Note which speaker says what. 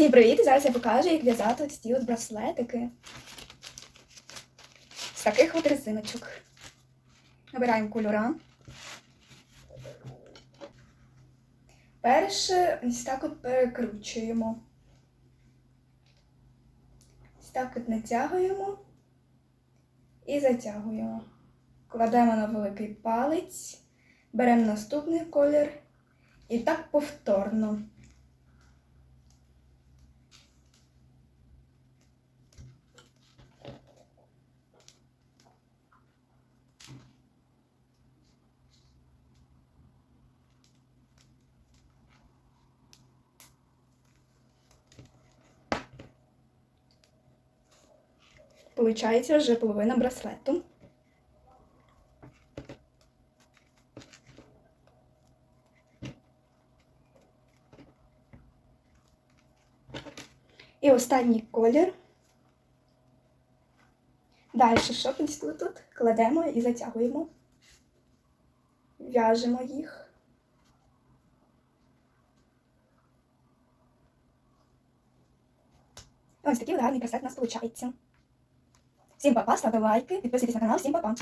Speaker 1: Всім привіт! І зараз я покажу, як в'язати ось ці от браслетики. З таких от резиночок. Набираємо кольора. Перше ось так от перекручуємо. Ось так от натягуємо і затягуємо. Кладемо на великий палець, беремо наступний колір і так повторно. Получається вже половина браслету. І останній колір. Далі, тут, тут кладемо і затягуємо. В'яжемо їх. Ось такий гарний браслет у нас виходить. Всім па-па, ставте лайки, підписуйтесь на канал, всім па-па.